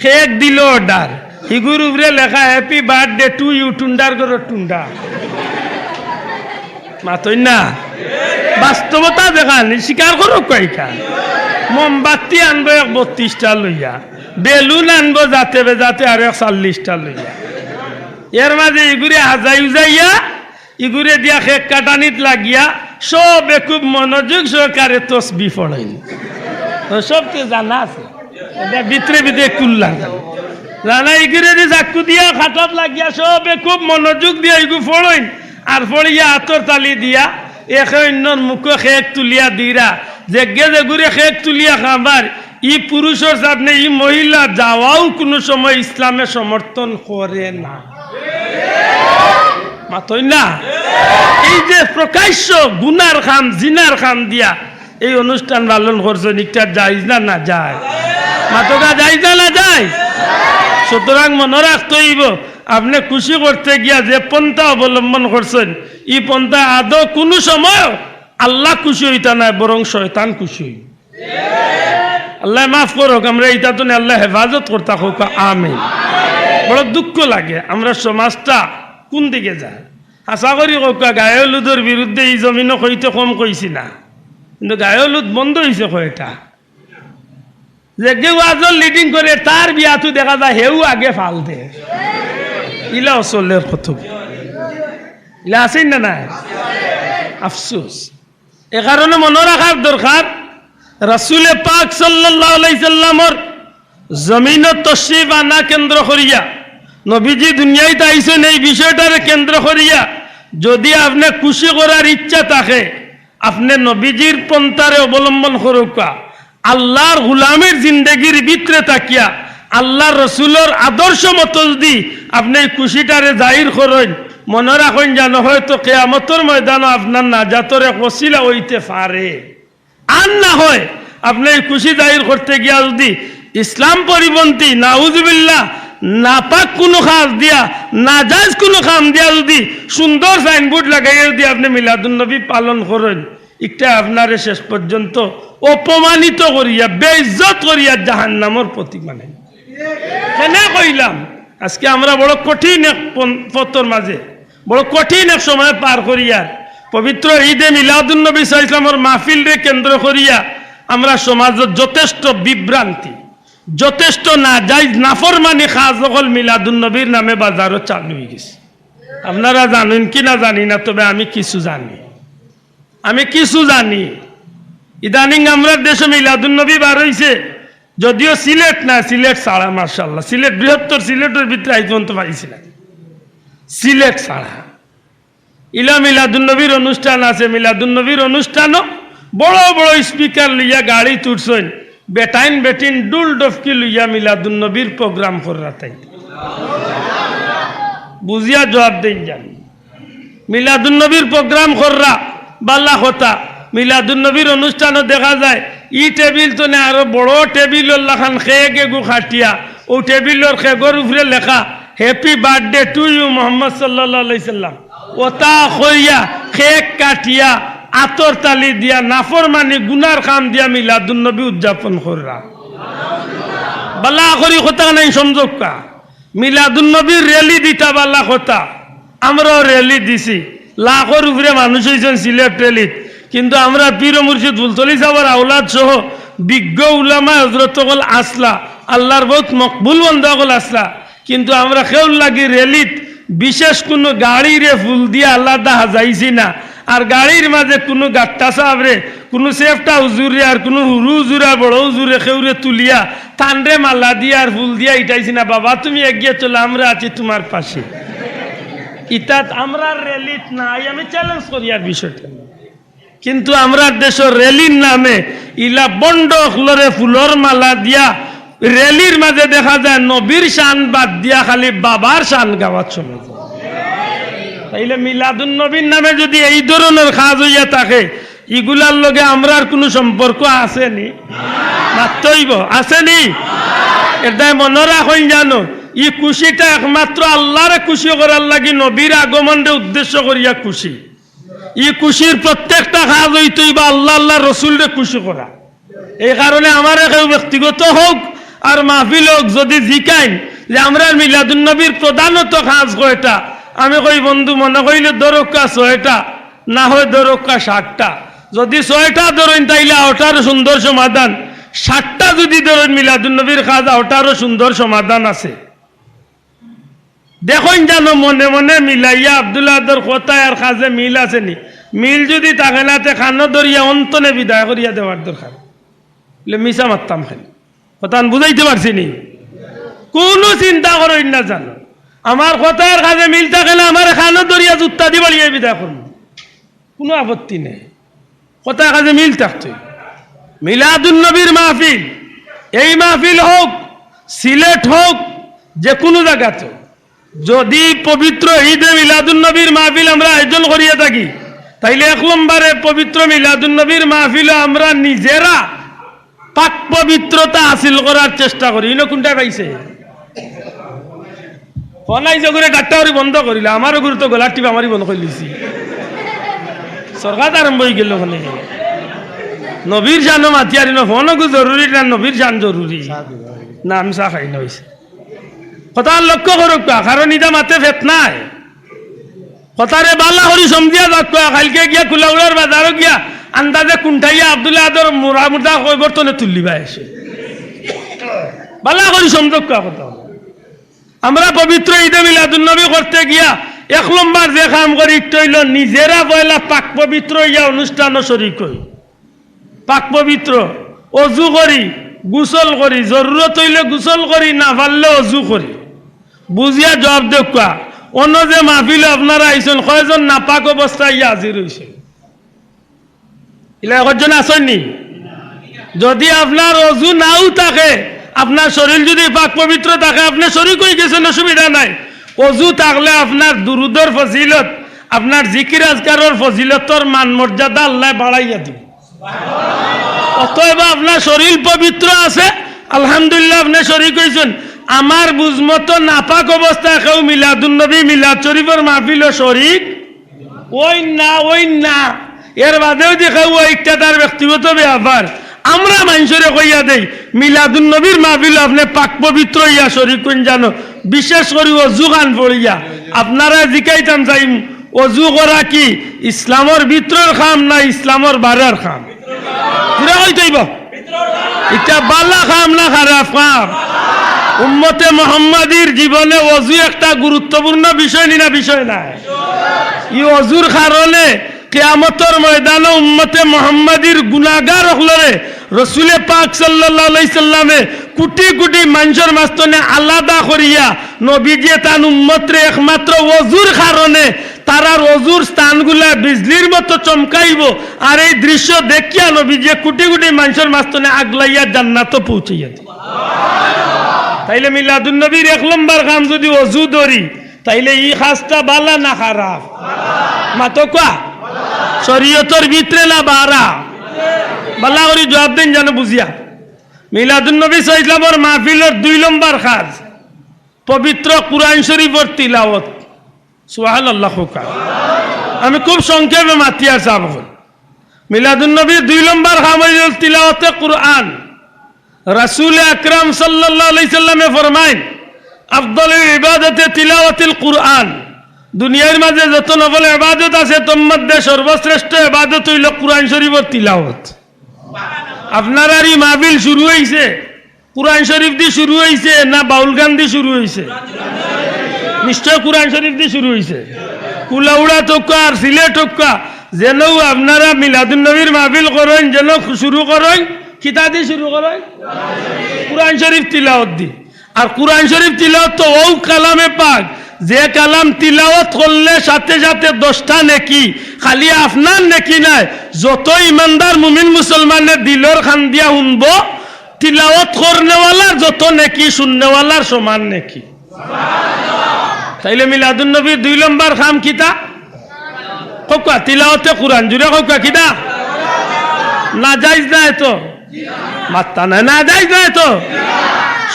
Cake দিল order হিগুর উপরে লেখা হ্যাপি বার্থডে টু ইউ টুন্ডার করো টুন্ডা মাতই না বাস্তবতা দেখান স্বীকার করো কয়টা মোমবাতি আনব এক বত্রিশটা লইয়া বেলুন আনব যাতে বেজাতে আর এক চল্লিশটা লইয়া এর মাঝে ইগুরে হাজাই উজাইয়া ইগুরে দিয়া খেক কাটানিত লাগিয়া সবে খুব মনোযোগ সহকারে তসবি পড়েন সবকে জানা আছে ভিতরে ভিতরে কুল্লা। জানা ইগুরে দিয়ে চাকু দিয়া খাটাত লাগিয়া সবে খুব মনোযোগ দিয়া ইগু ফড়ইন। আর ফড়িয়া হাতর তালি দিয়া একে অন্যর মুখে খেক তুলিয়া দিরা। যেগে যেগুরে খেক তুলিয়া খাবার। ই পুরুষের সামনে ই মহিলা যাওয়াও কোনো সময় ইসলামে সমর্থন করে না। মাতই না? এই যে প্রকাশ্য গুনার খাম জিনার খাম দিয়া, এই অনুষ্ঠান পালন করছ নিকটা যাইজ না না যায় মাতকা যাইজ না যায় সুতরাং মনে রাখতে হইব আপনি খুশি করতে গিয়া যে পন্থা অবলম্বন করছেন, ই পন্থা আদৌ কোনো সময় আল্লাহ খুশি হইতা নাই, বরং শয়তান খুশি হই আল্লাহ মাফ করুক, আমরা এইটা তো আল্লাহ হেফাজত করতা হোক, আমিন। বড় দুঃখ লাগে, আমরা সমাজটা কোন দিকে যায়? আশা করি কোক গায়লুদর বিরুদ্ধে এই জমিনও কইতে কম কইছি না। কিন্তু গায়লুদ বন্ধ হয়েছে কয়টা? যে কেউ আজল লিডিং করে, তার বিয়াতো দেখা যায় হেউ আগে ফাল দে। ইলা অচলের কত। ইলা আছেন না নাই? আফসোস। এ কারণে মনে রাখার দরকার, রাসুলে পাক সাল্লামর জমিন তশরিফ আনা কেন্দ্র করিয়া, নবীজি দুনিয়ায় আইসেন এই বিষয়টারে কেন্দ্র করিয়া যদি আপনি খুশি করার ইচ্ছা থাকে, আপনি নবীজির পন্থারে অবলম্বন করুকা আল্লাহর গুলামের জিন্দগির ভিতরে তাকিয়া আল্লাহ রসুলোর আদর্শ মতো যদি আপনি খুশিটারে জাহির করেন, মনে রাখেন যেন হয়তো কেয়ামতর ময়দানও আপনার নাজাতর এক ওসিলা হইতে পারে। আর না হয় আপনি খুশি জাহির করতে গিয়া যদি ইসলাম পরিপন্থী, নাউজুবিল্লাহ, নাপাক কোনো কাজ দিয়া নাজাজ কোনো কাম দিয়া যদি সুন্দর সাইনবোর্ড লাগাইয়া যদি আপনি মিলাদুন্নবী পালন করেন একটা আপনারে শেষ পর্যন্ত অপমানিত করিয়া, বেইজ্জত করিয়া জাহান নামর প্রতীক মানে কইলাম? আজকে আমরা বড় কঠিন এক পথর মাঝে, বড় কঠিন এক সময় পার করিয়া, পবিত্র ঈদে মিলাদুন্নবী ইসলামর মাহফিলরে কেন্দ্র করিয়া আমরা সমাজত যথেষ্ট বিভ্রান্তি, যথেষ্ট না যাই নাফরমানি খাজ অকল মিলাদুন্নবীর নামে বাজারও চালু হয়ে গেছে। আপনারা জানেন কি না জানি না, তবে আমি কিছু জানি। আমি কিছু জানি। ইদানিং আমরা দেশে মিলাদুন্নবী বার হইছে। যদিও সিলেট না, সিলেট ছাড়া মার্শাল্লাহ সিলেট বৃহত্তর সিলেটের ভিতরে আই পর্যন্ত পাইছিলাম সিলেট ছাড়া। ইলা মিলাদুন্নবীর অনুষ্ঠান আছে মিলাদুন্নবীর অনুষ্ঠানও বড় বড় স্পিকার লইয়া গাড়ি তুটছেন বেটাইন, বেটিন, ডুল ডফকি লইয়া মিলাদুন্নবীর প্রোগ্রাম করা তাই। বুঝিয়া জবাব দেন জানি। মিলাদুন্নবীর প্রোগ্রাম কররা। বাল্লা হতা। মিলাদুন্নবীর অনুষ্ঠানও দেখা যায়। ই টেবিল তো না আরও বড় টেবিল খান খেয়ে গেগু খাটিয়া। ও টেবিলর খেগর উপরে লেখা happy birthday to you Muhammad সাল্লাহ সাল্লাম। ওতা খইয়া খেক কাটিয়া, আতর তালি দিয়া নাফর মানে গুনার কাম দিয়া মিলাদুন্নবী উদযাপন কররা বাল্লা করি কথা নাই সমঝোকা মিলাদুন্নবীর র্যালি দিতা বাল্লা কথা আমরাও র্যালি দিছি। লাখর উপরে মানুষ হয়েছেন সিলেট র্যালিত কিন্তু আমরা পীর মুর্শিদ বুলতলি সাবার আউলাদ সহ বিজ্ঞ উলামা হজরত হল আসলা, আল্লাহর বহুত মকবুল বন্ধ হল আসলা। কিন্তু আমরা খেউল লাগি র্যালিত বিশেষ কোনো গাড়িরে ফুল দিয়ে আল্লাহ দা হাজাইছি না। আর গাড়ির মাঝে কোনো গাট্টা সাবরে কোনো সেফটা হুজুরে আর কোনো হুরু হুজুরা, বড় হুজুরে খেউরে তুলিয়া, তানরে মালা দিয়ে আর ফুল দিয়া ইটাইছি না। বাবা, তুমি এগিয়ে চলো, আমরা আছি তোমার পাশে। ইতাত আমরা র্যালিত নাই, আমি চ্যালেঞ্জ করি আর বিষয়টা। কিন্তু আমরা দেশের র্যালির নামে ইলা বন্ড হলরে ফুলর মালা দিয়া র্যালির মাঝে দেখা যায় নবীর শান বাদ দিয়া খালি বাবার শান গাওয়ার সময় তাইলে মিলাদুন নবীর নামে যদি এই ধরনের কাজ হইয়া থাকে, ইগুলার লগে আমরার কোনো সম্পর্ক আসেনি মাত্রইব আসেনি এটাই মনে রাখুন জানো ই খুশিটা একমাত্র আল্লাহরে খুশি করার লাগি নবীর আগমনরে উদ্দেশ্য করিয়া খুশি? ই খুশির প্রত্যেকটা কাজ হইতই বা আল্লাহ আল্লাহ রসুলরে খুশি করা। এই কারণে আমার কেউ ব্যক্তিগত হোক আর মাহফিল হোক, যদি জিকাইন, যে আমরা মিলাদুন নবীর প্রধানত কাজ কয়টা? আমি কই, বন্ধু, মনে কইলে দরক্কা ছয়টা, না হয় দরক্কা ষাটটা যদি ছয়টা ধরেন তাইলে ওটারও সুন্দর সমাধান। ষাটটা যদি ধরেন মিলাদুন নবীর কাজ ওটারও সুন্দর সমাধান আছে। দেখুন জানো মনে মনে মিলাইয়া আবদুল্লাহর কথায় আর কাজে মিল আছে নি মিল যদি থাকে না তে খানো ধরিয়া অন্তনে বিদায় করিয়া দেওয়ার দরকার। মিশা মারতাম খালি কথা বুঝাইতে পারছি নি? কোনো চিন্তা করেন না জানো আমার কথার কাজে মিল থাকে না আমার খানো ধরিয়া জুত্তা দি বাড়িয়ে বিদায় করব কোনো আপত্তি নেই। কথার কাজে মিল থাকতো। মিলাদুন নবীর মাহফিল। এই মাহফিল হোক, সিলেট হোক, যে কোনো জায়গাতে যদি পবিত্র ঈদে মিলাদুন নবীর মাহফিল আমরা আয়োজন করিয়া থাকি তাইলে এক নম্বরে পবিত্র মিলাদুন নবীর মাহফিল আমরা নিজেরা পাক পবিত্রতা হাসিল করার চেষ্টা করি। ইনো কোনটা পাইছে ফনাই জগুরে করে বন্ধ করিলা আমারও গুরুত্ব গলা টিপ আমারই বন্ধ করে লিছি। সরকার আরম্ভ হয়ে গেল ওখানে নবীর শানও মাতিয়ারি ন ফোনও জরুরি না নবীর জান জরুরি? না আমি চা খাই না হয়েছে কথা লক্ষ্য করুক কারণ ইটা মাতে ফেত নাই। কথারে বালা করি সমজিয়া যাক কালকে গিয়া কুলাউড়ার বাজারও গিয়া, আন্দাজে কুণ্ঠাইয়া আব্দুল্লাহ আদর মুরা মুর্দা কৈবর্তনে তুলিবা এসে বালা করি সমজক কোৱা কথা। আমরা পবিত্র ঈদে মিলাদুন্নবী করতে গিয়া, এক নম্বর যে কাম করি, তৈল নিজেরা পয়লা পাক পবিত্র ইয়া অনুষ্ঠানও শরিক হই। পাক পবিত্র, অজু করি, গোসল করি, জরুরত হইলে গোসল করি, না পারলে অজু করি। বুঝিয়া জবাব দেখুয়া অন্য যে মাহফিলে আপনারা আইসেন কয়জন নাপাক অবস্থায় ইয়া হাজির হয়েছে ইলা একজন আসেননি যদি আপনার অজু নাও থাকে, আপনার শরীর যদি পাক পবিত্র থাকে, আপনি শরীর হয়ে গেছেন, অসুবিধা নাই। অজু থাকলে আপনার দুরুদর ফজিলত, আপনার জিকির আজকারের ফজিলতর মান মর্যাদা আল্লাহ বাড়াইয়া দিব। অতএব আপনার শরীর পবিত্র আছে, আলহামদুলিল্লাহ আপনি শরীর হয়েছেন আমার বুঝমতো নাপাক অবস্থায় কেউ মিলাদুন নবী, মিলাদ শরীফের মাহফিল শরিক? ওই না ওই না। এর বাদেও দেখা ওইটা তার ব্যক্তিগত ব্যাপার আমরা মানুষরে কইয়া দেই, মিলাদুন নবীর মাহফিল আপনি পাক পবিত্র ইয়া শরীর কোন জানো। বিশেষ করে অজু খান পড়িয়া। আপনারা জিকাইতাম চাইম অজু করা কি? ইসলামর ভিতরের খাম না ইসলামর বারের খাম? পুরা হইতেইব এটা বালা খাম না খারাপ খাম? উম্মতে মোহাম্মদীর জীবনে অজু একটা গুরুত্বপূর্ণ বিষয় নিনা বিষয় নাই। ই অজুর কারণে কেয়ামতর ময়দানে উম্মতে মোহাম্মদীর গুনাগার হলরে রসুলে পাক সাল্লামে কোটি কোটি মানুষের মাস্তনে আলাদা করিয়া নবীজিয়ে তান উম্মতরে একমাত্র অজুর কারণে তারার অজুর স্থানগুলা বিজলির মতো চমকাইব আর এই দৃশ্য দেখিয়া নবীজিয়ে কোটি কোটি মানুষের মাস্তনে আগলাইয়া জান্নাত পৌঁছাইয়া তাইলে মিলাদুন নবীর এক নম্বর কাম যদি অজু ধরি, তাইলে ই খাসটা বালা না খারাপ? মাতো কোয়া? শরীয়তর ভিতরে না বারা? বালা করি জবাব দিন জানো বুঝিয়া। মিলাদুন নবী ইসলামর মাহফিলের দুই নম্বর কাজ, পবিত্র কুরআন শরীফর তিলাওয়াত। সুহাল আল্লাহ আমি খুব সংক্ষেপে মাতিয়ার চাপ মিলাদুন নবীর দুই কাম হইল তিলাওয়াতে কুরআন। রাসূল আকরাম সাল্লামে ফরমাইন আফদলের ইবাদতে তিলাওয়াতিল কুরআন। দুনিয়ার মাঝে যত নফল ইবাদত আছে মধ্যে সর্বশ্রেষ্ঠ ইবাদত হইল কুরআন শরীফের তিলাওয়াত। আপনার আর এই মাহফিল শুরু হইছে? কুরআন শরীফ দিয়ে শুরু হইছে না বাউল গান দিয়ে শুরু হইছে? নিশ্চয় কুরআন শরীফ দিয়ে শুরু হইছে? কুলাউড়া টক্কা আর সিলেট টক্কা, যেন আপনারা মিলাদুন নবীর মাহফিল করেন, যেন শুরু করেন কিতা দিয়ে শুরু করেন? কুরআন শরীফ তিলাওয়াত দি। আর কুরআন শরীফ তিলাওয়াত তো ও কালামে পাক। যে কালাম তিলাওয়াত করলে সাথে সাথে দশটা নেকি, খালি আপনার নেকি নাই। যত ইমানদার মুমিন মুসলমানের দিলর খান দিয়া শুনব তিলাওয়াত করনেওয়ালার যত নেকি, শুননেওয়ালার সমান নেকি। তাইলে মিলাদুন নবীর দুই নম্বর খাম কিতা? ককা, তিলাওয়াতে কোরআন। জুড়ে ককা, কিতা? না যাইজ না তো। মাত্তা নাই না যাইজ না তো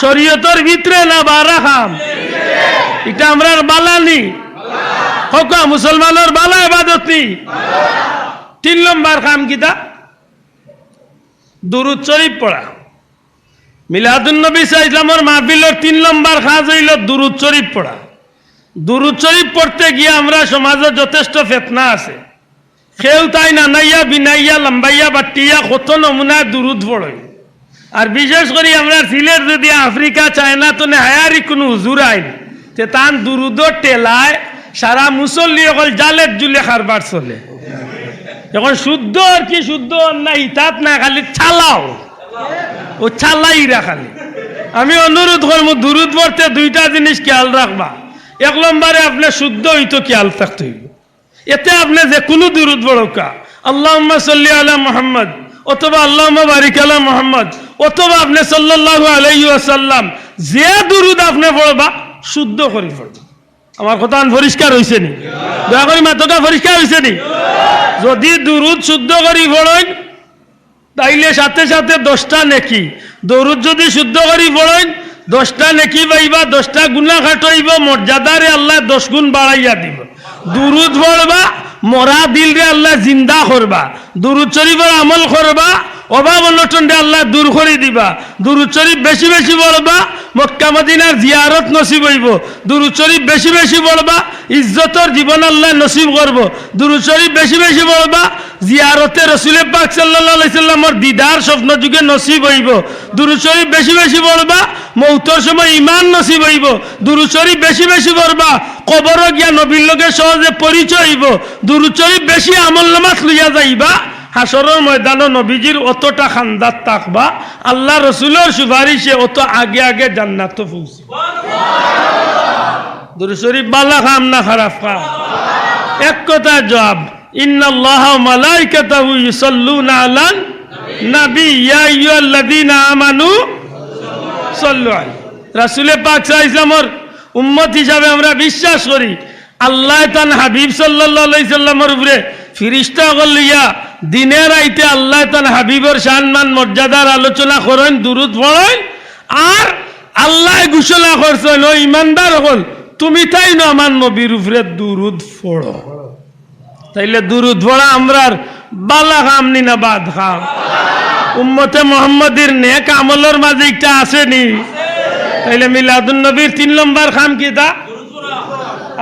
শরীয়তর ভিতরে না বারা খাম এটা আমরা বালানি হকা মুসলমানের বালা এবাদত নি। তিন নম্বর খাম তিন খাজ হইল দুরুদ শরীফ পড়া। দুরুদ শরীফ পড়তে গিয়ে আমরা সমাজে যথেষ্ট ফেতনা আছে। খেউ তাই নানাইয়া, বিনাইয়া, লম্বাইয়া বাট্টিয়া কত নমুনা দুরুদ পড়ই আর বিশেষ করে আমরা সিলেট যদি আফ্রিকা, চায়না, তো হায়ারি কোনো হুজুর আইন। তে তান দুরুদ টেলায়, সারা মুসল্লি অকল জালের জুলে খারবার চলে। এখন শুদ্ধ আর কি শুদ্ধ, না হিতাত না খালি ছালাও। ও চালাইরা খালি। আমি অনুরোধ করব, দুরুদ পড়তে দুইটা জিনিস খেয়াল রাখবা। এক নম্বরে আপনি শুদ্ধ হইতো খেয়াল থাকতে হইব। এতে আপনি যে কোনো দুরুদ পড়কা আল্লাহ সাল্লি আলা মোহাম্মদ, অথবা আল্লাহ বারিক আলা মোহাম্মদ, অথবা আপনি সাল্লাল্লাহু আলাইহি আসাল্লাম যে দুরুদ আপনি পড়বা, শুদ্ধ করে পড়বা আমার কথা পরিষ্কার হয়েছে নি? দয়া করি মাত্রটা পরিষ্কার হয়েছে নি? যদি দুরুদ শুদ্ধ করি পড়েন তাইলে সাথে সাথে দশটা নেকি। দৌরুদ যদি শুদ্ধ করি পড়েন দশটা নেকি পাইবা, দশটা গুণা খাটইব, মর্যাদারে আল্লাহ দশ গুণ বাড়াইয়া দিব। দুরুদ পড়বা, মরা দিলরে আল্লাহ জিন্দা করবা। দুরুদ শরীফের আমল করবা, অভাব অনটনরে আল্লাহ দূর করে দিবা। দুরুদ শরীফ বেশি বেশি বলবা মক্কা মদিনার জিয়ারত নসিব হইব। দুরুদ শরীফ বেশি বেশি বলবা ইজ্জতর জীবন আল্লাহ নসিব করব। দুরুদ শরীফ বেশি বেশি বলবা জিয়ারতে রসুলের পাক সাল্লাহ সাল্লামর দিদার স্বপ্ন যুগে নসিব হইব। দুরুদ শরীফ বেশি বেশি বলবা মৌতর সময় ইমান নসিব হইব। দুরুদ শরীফ বেশি বেশি বলবা কবর গিয়া নবীর লোকে সহজে পরিচয় হইব। দুরুদ শরীফ বেশি আমল নামাজ লইয়া যাইবা হাসরের ময়দানও নবীজির অতটা খান্দাত থাকবা, আল্লাহ রসুলের সুপারিশে অত আগে আগে জান্নাত পৌঁছে। দুরুদ বালা খাম না খারাপ খাম। এক কথা জবাব পাক আমরা বিশ্বাস করি, আল্লাহ হাবিব সাল্লাল্লাহু উপরে ফিরিস্তা গলিয়া দিনের আইতে আল্লাহ হাবিবর সম্মান, মর্যাদার আলোচনা করেন, দুরুদ পড়েন, আর আল্লাহ ঘোষণা করছেন, ও ইমানদার হল, তুমি তাই না নবীর উপরে দুরুদ পড়ো? তাইলে দুরুদ পড়া আমরার বালা খাম নি না বাদ খাম। উম্মতে মোহাম্মদের নেক আমলের মাঝে একটা আসেনি তাইলে মিলাদুন নবীর তিন নম্বর খাম কি তা?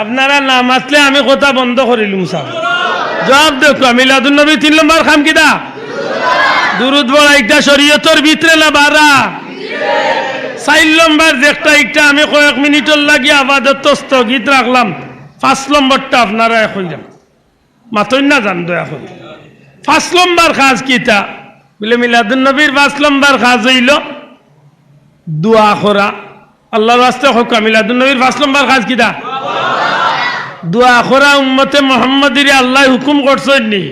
আপনারা নাম আসলে আমি কথা বন্ধ করিলুম স্যার জবাব দেখো মিলাদুন নবীর তিন নম্বর খাম কি তা? দুরুদ পড়া একটা শরীয়তর ভিতরে না বারা? চার নম্বর দেখটা একটা আমি কয়েক মিনিটের লাগি আবাদত স্থগিত রাখলাম। পাঁচ নম্বরটা আপনারা কইলাম মাতই না জান দয়া করে। পাঁচ নম্বর কাজ কিতা বলে মিলাদুন নবীর পাঁচ নম্বর কাজ হইল দোয়া করা আল্লাহর রাস্তে হোক মিলাদুল নবীর পাঁচ নম্বর কাজ কিতা দোয়া করা উম্মতে মোহাম্মদির আল্লাহ হুকুম করছেন নি।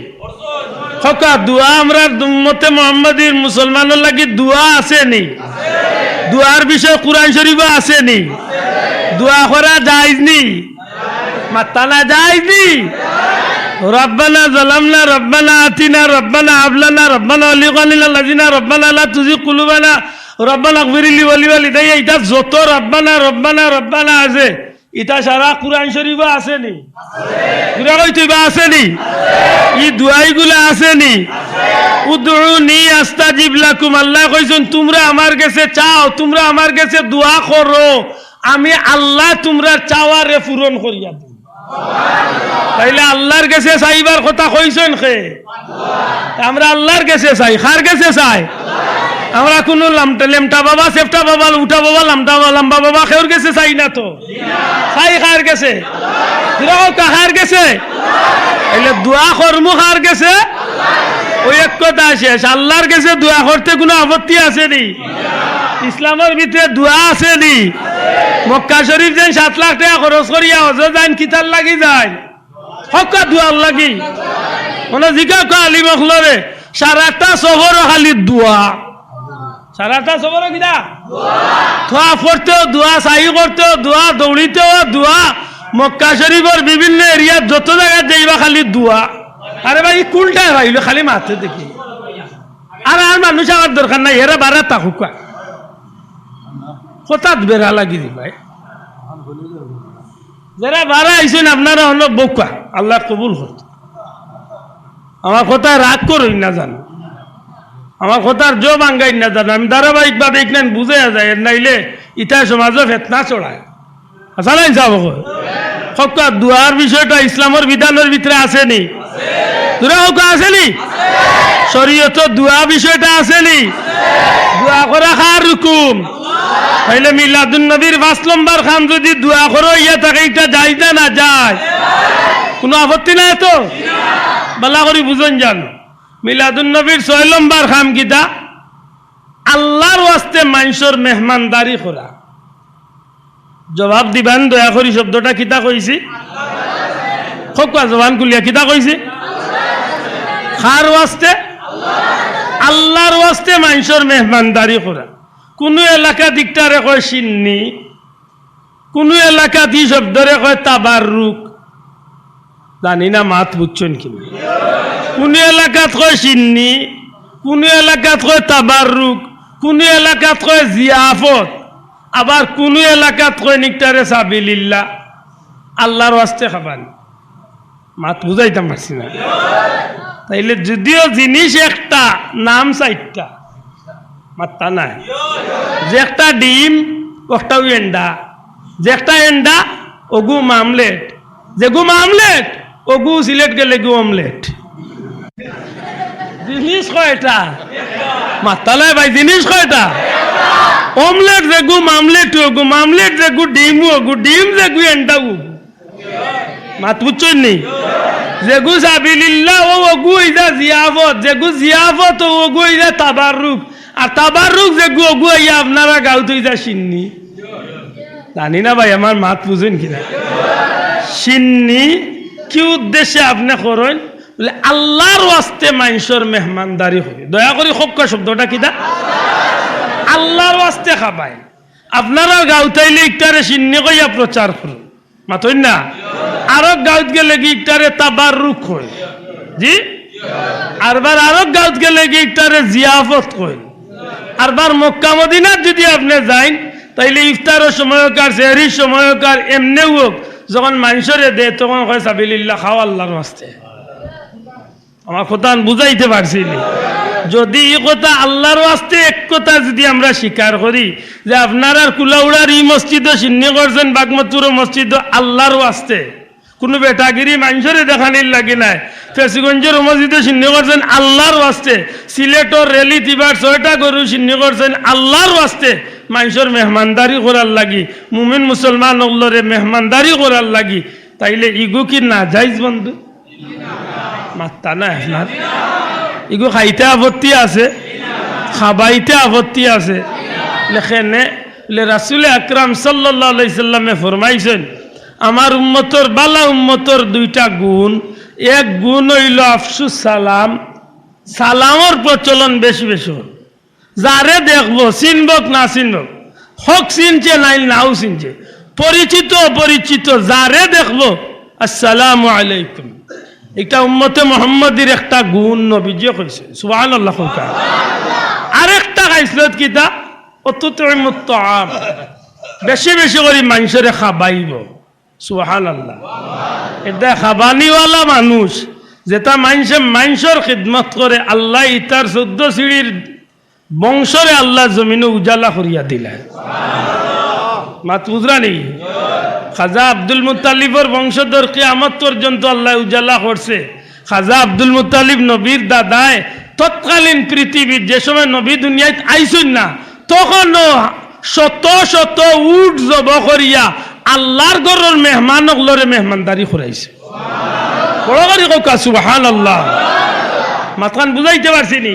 হকা দোয়া আমরা উম্মতে মোহাম্মদির মুসলমানের লাগি দোয়া আছে নি। দোয়ার বিষয়ে কোরআন শরীফ আছে নি। দোয়া করা যাইজ নি। মাতানা যাইজ নি। ربنا ظلمنا ربنا آتنا ربنا هب لنا ربنا ولإخواننا الذين ربنا لا تزغ قلوبنا ربنا اغفر لي ولوالدي এটা যত রব্বানা রব্বানা রব্বানা আছে এটা সারা কোরআন শরীফ আছে নি পুরা কইতে বা আছে নি ই দুয়াইগুলো আছে নি উদউনি আস্তাজিব লাকুম আল্লাহ কইছেন তোমরা আমার কাছে চাও তোমরা আমার কাছে দোয়া করো আমি আল্লাহ তোমরা চাওয়ারে পূরণ করিয়া দিই তাইলে আল্লাহর কাছে চাইবার কথা কইছেন খে? আমরা আল্লাহর কাছে চাই খার কাছে চাই? আমরা কোনো লামটা লেমটা বাবা সেফটা বাবা উঠা বাবা, লামটা লাম্বা বাবা, খেউর কাছে চাই না তো। চাই খার কাছে? কাহার গেছে এলে দোয়া কর্ম খার গেছে কথা শেষ আল্লাহর কাছে দোয়া করতে কোনো আপত্তি আছে নি? ইসলামের ভিতরে দোয়া আছে নি? মক্কা শরীফ যেন সাত লাখ টাকা খরচ করিয়া হজ যান কিতার লাগি যায়। হকা দোয়ার লাগি। মানে জিকা কা আলী মখলরে সারাটা সবর খালি দোয়া সারাটা সবর কিনা থোয়া পড়তেও দোয়া সাহি করতেও দোয়া দৌড়িতেও দোয়া মক্কা শরীফের বিভিন্ন এরিয়ার যত জায়গায় যাইবা খালি দোয়া আরে ভাই কোনটা ভাইল খালি মাথে দেখি। আর আর মানুষ আমার দরকার নাই এরা বারা তাকুকা হঠাৎ বেড়া লাগি দি ভাই। যারা বারা আইসেন আপনারা হলো বোকা আল্লাহ কবুল করত আমার কথা রাগ করই না জানো। আমার কথার জো বাঙ্গাই না জানো। আমি ধারাবাহিক বা দেখলেন বুঝে যায় নাইলে ইটা সমাজও ফেতনা চড়ায় আসা নাই যাব সকা দুয়ার বিষয়টা ইসলামের বিধানের ভিতরে আসেনি। দূরে হোক আসেনি? শরীয়ত দুয়া বিষয়টা আসেনি। দোয়া করা খার রুকুম তাইলে মিলাদুন নবীর পাঁচ খান যদি দোয়া করো, ইয়া থাকে এটা যাই না না যায়। কোনো আপত্তি নাই তো? বালা করি বুঝন জানো। মিলাদুন নবীর ছয় নম্বর খাম কিতা? আল্লাহর ওয়াস্তে মানুষের মেহমানদারি করা। জবাব দিবান, দয়া করি শব্দটা কিতা কইছি? খোকা জবান কুলিয়া কিতা কইছি? খার ওয়াস্তে? আল্লাহর ওয়াস্তে মানুষের মেহমানদারি করা। কোনো এলাকা দিকটারে কয় সিন্নি, কোনো এলাকা দি শব্দরে কয় তাবার রুক জানি না মাত বুঝছেন কিনা কোন এলাকাত কয় সিন্নি, কোন এলাকাত কয় তাবার রুক কোন এলাকাত কয় জিয়াফত। আবার কোন এলাকাত কয় নিকটারে সাবিলিল্লা আল্লাহর ওয়াস্তে খাবান। মাত বুঝাইতাম পারছি না। তাইলে যদিও জিনিস একটা, নাম চারটা। মাত্তা নাই। যে একটা ডিম ওটাও এন্ডা, যে একটা এন্ডা, ওগু মামলেট। যেগু মামলেট, ওগু সিলেট গেলে গু অমলেট। জিনিস কয়টা? মাতালায় ভাই, জিনিস কয়টা? অমলেট যেগু মামলেট, ওগু মামলেট যেগু ডিম, ওগু ডিম যেগু এন্ডা, ওগু। মাত বুঝছেন নি? যেগু সাবিলিল্লাহ, ও ওগু ইদা জিয়াফত যেগু জিয়াফত, ও ওগু ইদা তাবাররুক। আর তাবার তাবাররুক যেগু ওগু ইয়া আপনারা গাউত ইদা সিন্নি। জানি না ভাই, আমার মাত বুঝেন কিনা? সিন্নি, কি উদ্দেশ্যে আপনি করেন? বলে, আল্লাহর ওয়াস্তে মানুষের মেহমানদারি হয় দয়া করে সক্য শব্দটা কিতা আল্লাহর ওয়াস্তে খাবাই। আপনারা গাউতাইলে ইকটারে সিন্নি কইয়া প্রচার করুন। মাতই না? আরও গাঁত গেলে কি ইকটারে তাবার রুখ হয়? জি? আরবার আরও গাঁত গেলে কি ইকটারে জিয়াফত কয় আরবার মক্কা মদিনার যদি আপনি যাইন, তাইলে ইফতারের সময়কার সেহরির সময়কার এমনিও হোক, যখন মানুষরে দে, তখন হয় সাবিল্লা খাও আল্লাহর আসতে আমার কথা বুঝাইতে পারছি যদি এই কথা আল্লাহর আসতে এক কথা যদি আমরা স্বীকার করি, যে আপনার আর কুলাউড়ার ই মসজিদ সিন্নি করছেন বাগমতুর মসজিদ আল্লাহর আসতে কোনো বেটাগিরি মানুষরে দেখানির লাগি নাই। ফেসিগঞ্জের মসজিদ সিন্নি করছেন আল্লাহর আসতে সিলেটর রেলি তিবার ছয়টা গরু সিন্নি করছেন আল্লাহর আসতে মানুষের মেহমানদারি করার লাগি। মুমিন মুসলমান ওগুলোরে মেহমানদারি করার লাগি। তাইলে ইগু কি না যাইজ বন্ধু? মাত্তা না আপনার? ইগু খাইতে আপত্তি আছে? খাবাইতে আপত্তি আছে? লেখেনে রাসুল আকরাম সাল্লাহ সাল্লামে ফরমাইছেন আমার উম্মতর বালা উম্মতর দুইটা গুণ। এক গুণ হইল আফসুস সালাম। সালামর প্রচলন বেশি বেশি যারে দেখব চিনবক না চিনবক হক চিনছে নাই নাও চিনছে। পরিচিত অপরিচিত যারে দেখব, আসসালামু আলাইকুম। এটা উম্মতে মোহাম্মদের একটা গুণ নবীজিয়ে কইছে সুবহান আল্লাহ আরেকটা খাইসলত কিতা আম বেশি বেশি করে মানুষরে খাবাইব। আল্লাহ এটা খাবানিওয়ালা মানুষ, যেটা খিদমত করে আল্লাহ ইতার চোদ্দ সিঁড়ির বংশরে আল্লাহ জমিনে উজালা করিয়া দিলেন। নেই? খাজা আব্দুল মুতালিফর বংশধর কিয়ামত পর্যন্ত আল্লাহ উজালা করছে। খাজা আব্দুল মুতালিব নবীর দাদায় তৎকালীন পৃথিবীর যে সময় নবী দুনিয়ায় আইসুন না তখন শত শত উট জব করিয়া আল্লাহর ঘরের মেহমান ওগুলোরে মেহমানদারি করাইছে বড় করে কোকা সুবহান আল্লাহ মাথান বুঝাইতে পারছি নি।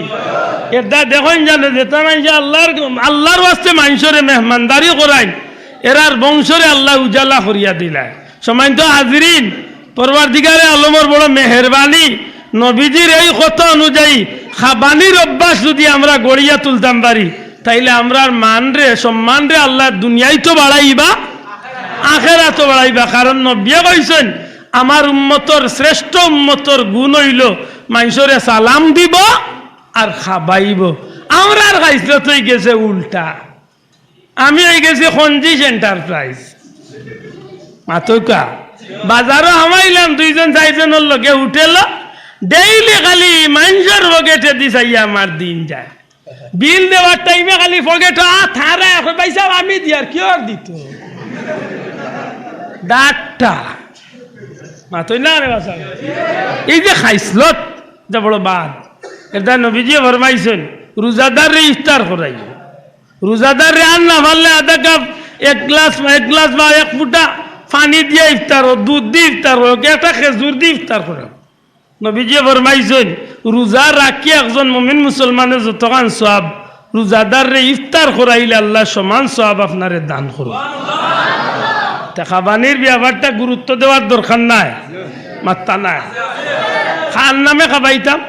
এটা দেখুন জানে যেটা মানুষ আল্লাহর আল্লাহর ওয়াস্তে মানুষরে মেহমানদারি করাই এরার বংশরে আল্লাহ উজালা করিয়া দিলা সময় তো হাজিরিন পরবার দিগারে আলমর বড় মেহরবানি। নবীজির এই কথা অনুযায়ী খাবানির অভ্যাস যদি আমরা গড়িয়া তুলতাম পারি তাইলে আমরার মান রে সম্মান রে আল্লাহ দুনিয়ায় তো বাড়াইবা আখেরা তো বাড়াইবা, কারণ নবিয়া কইছেন, আমার উম্মতর শ্রেষ্ঠ উম্মতর গুণ হইল মানুষরে সালাম দিব আর খাবাইব। আমরা আর খাইসলতই গেছে উল্টা। আমি হয়ে গেছি খঞ্জিস এন্টারপ্রাইজ মাতকা বাজারও হামাইলাম, দুইজন চারজনের লগে উঠেল। ডেইলি খালি মানুষের পকেটে দিছাইয়া আমার দিন যায়। বিল দেওয়ার টাইমে খালি পকেটে থারা, এখন পয়সা আমি দিয়ার কি আর দিত? ডাকটা মাতই না এই যে খাইসলত যে বড় বাদ এটা নবীজি ফরমাইছেন রোজাদার ইফতার করাই রোজাদার আর না পারলে আধা কাপ, এক গ্লাস এক গ্লাস বা এক ফুটা পানি দিয়ে ইফতার হোক দুধ দিয়ে ইফতার হোক একটা খেজুর দিয়ে ইফতার করে নবীজি ফরমাইছেন রোজা রাখি একজন মমিন মুসলমানের যতক্ষণ সব রোজাদার ইফতার করাইলে আল্লাহ সমান সব আপনারে দান করুন খাবানির ব্যাপারটা গুরুত্ব দেওয়ার দরকার নাই। মাত্তা নাই। খান নামে খাবাইতাম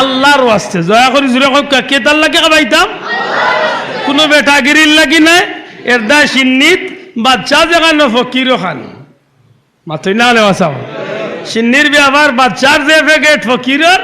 আল্লাহর ওয়াস্তে জয়া করি জুড়ে কে তার লাগে খাবাইতাম কোনো বেটাগিরির লাগি নাই। এর দা সিন্নিত বাচ্চা যেখানে ফকিরও খান। মাতই না নেওয়া চাও। সিন্নির ব্যাপার বাচ্চার যে প্যাকেট ফকিরের